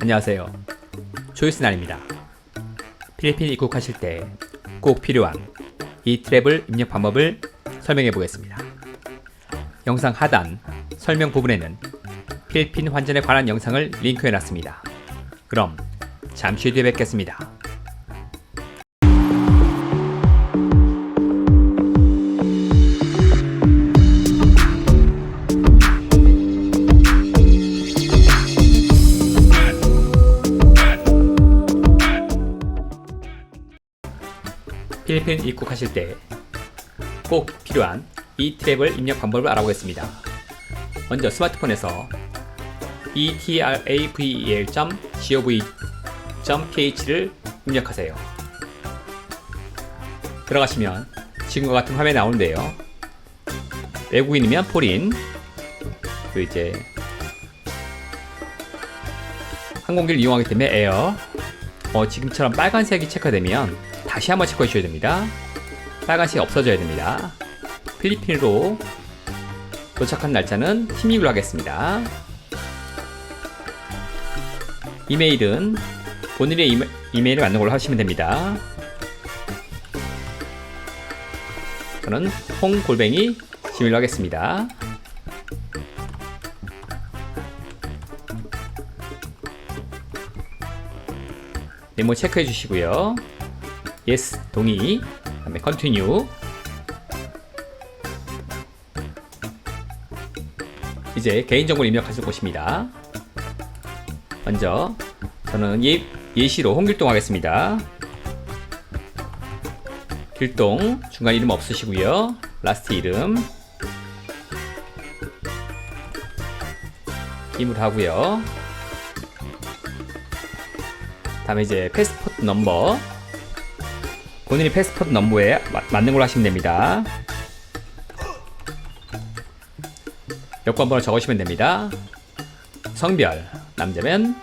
안녕하세요. 조이스난입니다. 필리핀 입국하실 때 꼭 필요한 이 트래블 입력 방법을 설명해 보겠습니다. 영상 하단 설명 부분에는 필리핀 환전에 관한 영상을 링크해 놨습니다. 그럼 잠시 뒤에 뵙겠습니다. 필리핀 입국하실 때 꼭 필요한 이 트랩을 입력 방법을 알아보겠습니다. 먼저 스마트폰에서 etravel.gov.ph를 입력하세요. 들어가시면 지금과 같은 화면이 나오는데요. 외국인이면 포린, 그 이제 항공기를 이용하기 때문에 에어, 어, 지금처럼 빨간색이 체크되면 다시 한번 체크해 주셔야 됩니다. 빨간색이 없어져야 됩니다. 필리핀으로 도착한 날짜는 16일 하겠습니다. 이메일은 본인의 이메, 이메일을 맞는 걸로 하시면 됩니다. 저는 홍골뱅이 지메일로 하겠습니다. 메모 체크해 주시고요. Yes 동의. 그다음에 continue. 이제 개인정보를 입력하실 곳입니다. 먼저 저는 예, 예시로 홍길동 하겠습니다. 길동 중간 이름 없으시고요. 라스트 이름. 임으로 하고요. 다음에 이제 패스포트 넘버 본인이 패스포트 넘버에 마- 맞는 걸로 하시면 됩니다. 여권번호 적으시면 됩니다. 성별 남자면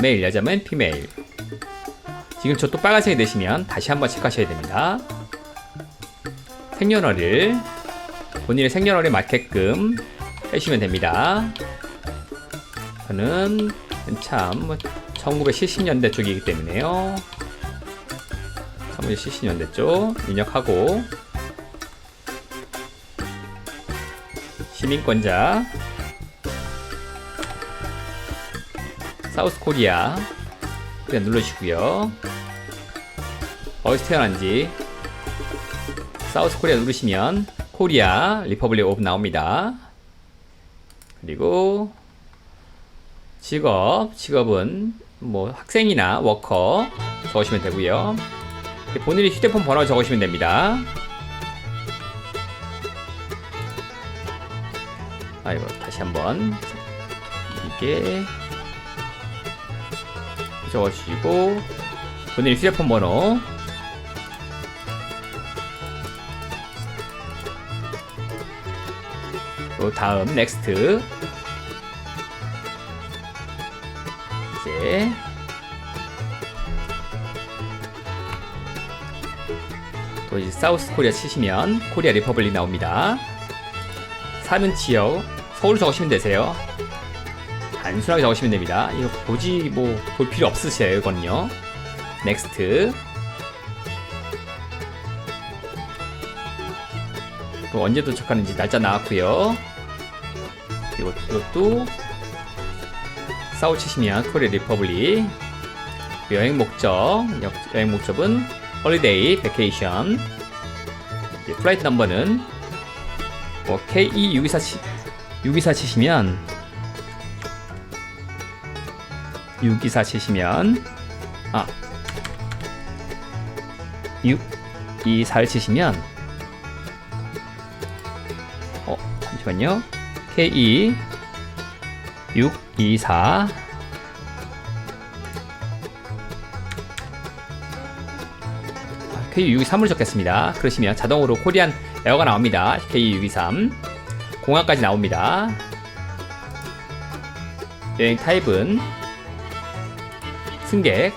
메일 여자면 피메일 지금 저 또 빨간색이 되시면 다시 한번 체크하셔야 됩니다. 생년월일 본인의 생년월일 맞게끔 해주시면 됩니다. 저는 참 1970년대 쪽이기 때문에요. 1970년대 쪽 입력하고. 시민권자. 사우스 코리아. 그냥 누르시고요. 어디서 태어난지. 사우스 코리아 누르시면 코리아 리퍼블릭 오브 나옵니다. 그리고 직업 직업은 뭐 학생이나 워커 적으시면 되고요 본인이 휴대폰 번호 적으시면 됩니다. 아이고 다시 한번 이게 적어주시고 본인의 휴대폰 번호 또 다음 넥스트 이제 또 이제 사우스 코리아 치시면 코리아 리퍼블릭 나옵니다. 사는 지역 서울 적으시면 되세요. 단순하게 적으시면 됩니다. 이거 보지 뭐볼 필요 없으세요 이거는요. 넥스트 또 언제 도착하는지 날짜 나왔고요. 그리고 이것도 사우 치시면 코리아 리퍼블릭 여행 목적 여- 여행 목적은 홀리데이, 베케이션 플라이트 넘버는 뭐 KE624 치, 624 치시면 624 치시면 아 624를 치시면 어 잠시만요. KE 624 K623을 적겠습니다. 그러시면 자동으로 코리안 에어가 나옵니다. K623 공항까지 나옵니다. 여행 타입은 승객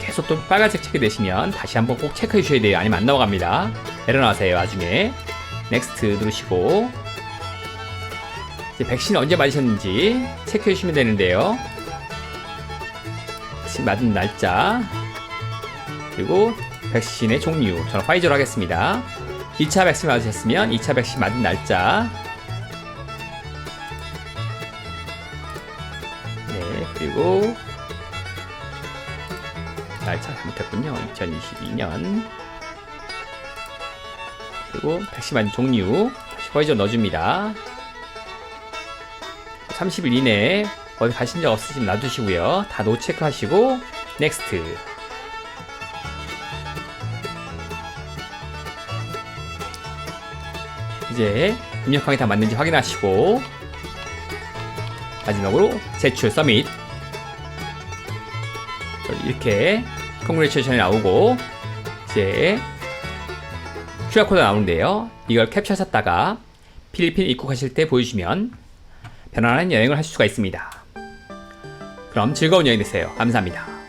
계속 또 빨간색 체크 되시면 다시 한번 꼭 체크해 주셔야 돼요. 아니면 안 넘어갑니다. 나세요 나중에 넥스트 누르시고 이제 백신 언제 맞으셨는지 체크해 주시면 되는데요. 맞은 날짜 그리고 백신의 종류. 저는 화이저로 하겠습니다. 1차 백신 맞으셨으면 2차 백신 맞은 날짜. 네 그리고 날짜 잘못했군요. 2022년. 그리고 백신 맞은 종류. 화이저 넣어줍니다. 30일 이내에 어디 가신 적 없으시면 놔두시고요. 다 노 체크 하시고 넥스트. 이제 입력항이 다 맞는지 확인하시고 마지막으로 제출 서밋 이렇게 컨그레이션이 나오고 이제 QR코드 나오는데요. 이걸 캡처하셨다가 필리핀 입국하실 때 보여주시면 편안한 여행을 하실 수가 있습니다. 그럼 즐거운 여행 되세요. 감사합니다.